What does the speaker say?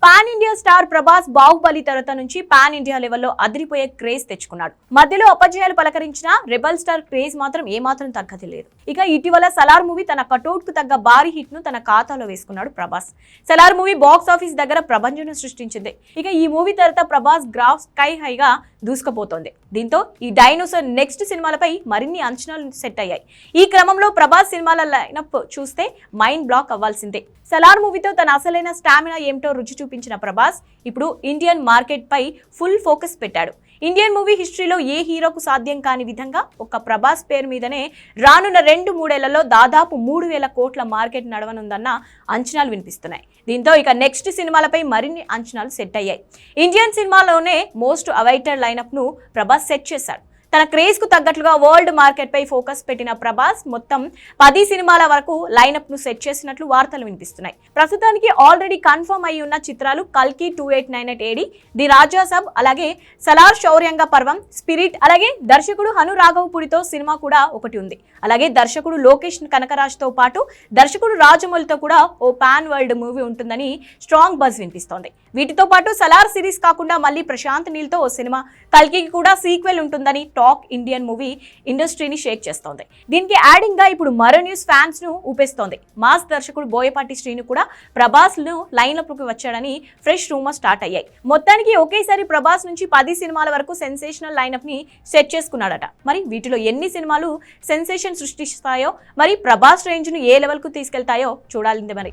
Bye. Pan India star Prabhas Baahubali తర్వాత నుంచి pan India లెవెల్లో అదిరిపోయే క్రేజ్ తెచ్చుకున్నాడు. మధ్యలో అపజయాలు పలకరించిన రెబల్ స్టార్ క్రేజ్ మాత్రం ఏమాత్రం తగ్గది లేదు. ఇక ఇటీవల సలార్ మూవీ తన కటౌట్కు తగ్గ భారీ హిట్ను తన ఖాతాలో వేసుకున్నాడు Prabhas. Salaar movie box office దగ్గర ప్రభంజనం సృష్టించింది. ఇక ఈ మూవీ తర్వాత ప్రభాస్ గ్రాఫ్ స్కై హైగా దూసుకుపోతోంది. దీంతో ఈ డైనోసార్ నెక్స్ట్ సినిమాలపై మరిన్ని అంచనాలు సెట్ అయ్యాయి. ఈ క్రమంలో ప్రభాస్ సినిమాల లైనప్ చూస్తే మైండ్ బ్లాక్ అవ్వాల్సిందే. సలార్ మూవీతో తన అసలైన స్టామినా ఏమిటో రుచి చూపించిన ప్రభాస్ ఇప్పుడు ఇండియన్ మార్కెట్ పై ఫుల్ ఫోకస్ పెట్టాడు. ఇండియన్ మూవీ హిస్టరీలో ఏ హీరోకు సాధ్యం కాని విధంగా ఒక ప్రభాస్ పేరు మీదనే రానున్న రెండు మూడేళ్ళలో దాదాపు మూడు వేల కోట్ల మార్కెట్ నడవనుందన్న అంచనాలు వినిపిస్తున్నాయి. దీంతో ఇక నెక్స్ట్ సినిమాలపై మరిన్ని అంచనాలు సెట్ అయ్యాయి. ఇండియన్ సినిమాలోనే మోస్ట్ అవైటెడ్ లైనప్ను ప్రభాస్ సెట్ చేశాడు. తన క్రేజ్కు తగ్గట్లుగా వరల్డ్ మార్కెట్ పై ఫోకస్ పెట్టిన ప్రభాస్ మొత్తం పది సినిమాల వరకు లైనప్ను సెట్ చేసినట్లు వార్తలు వినిపిస్తున్నాయి. ప్రస్తుతానికి ఆల్రెడీ కన్ఫర్మ్ అయి ఉన్న చిత్రాలు కల్కి two eight nine eight AD the Raja Saab అలాగే సలార్ శౌర్యంగ పర్వం స్పిరిట్ అలాగే దర్శకుడు హను రాఘవపుడితో సినిమా కూడా ఒకటి ఉంది. అలాగే దర్శకుడు లోకేష్ కనకరాజ్తో పాటు దర్శకుడు రాజమౌళితో కూడా ఓ పాన్ వరల్డ్ మూవీ ఉంటుందని స్ట్రాంగ్ బజ్ వినిపిస్తోంది. వీటితో పాటు సలార్ సిరీస్ కాకుండా మళ్ళీ ప్రశాంత్ నీల్తో ఓ సినిమా కల్కికి కూడా సీక్వెల్ ఉంటుందని టాక్ ఇండియన్ మూవీ ఇండస్ట్రీని షేక్ చేస్తోంది. దీనికి యాడింగ్గా ఇప్పుడు మరో న్యూస్ ఫ్యాన్స్ను ఊపేస్తోంది. మాస్ దర్శకుడు బోయపాటి శ్రీను కూడా ప్రభాస్లు లైన్అప్ వచ్చాడని ఫ్రెష్ రూమర్ స్టార్ట్ అయ్యాయి. మొత్తానికి ఒకేసారి ప్రభాస్ నుంచి పది సినిమాల వరకు సెన్సేషనల్ లైనప్ని సెట్ చేసుకున్నాడట. మరి వీటిలో ఎన్ని సినిమాలు సెన్సేషన్ సృష్టిస్తాయో మరి ప్రభాస్ రేంజ్ను ఏ లెవెల్కు తీసుకెళ్తాయో చూడాలింది మరి.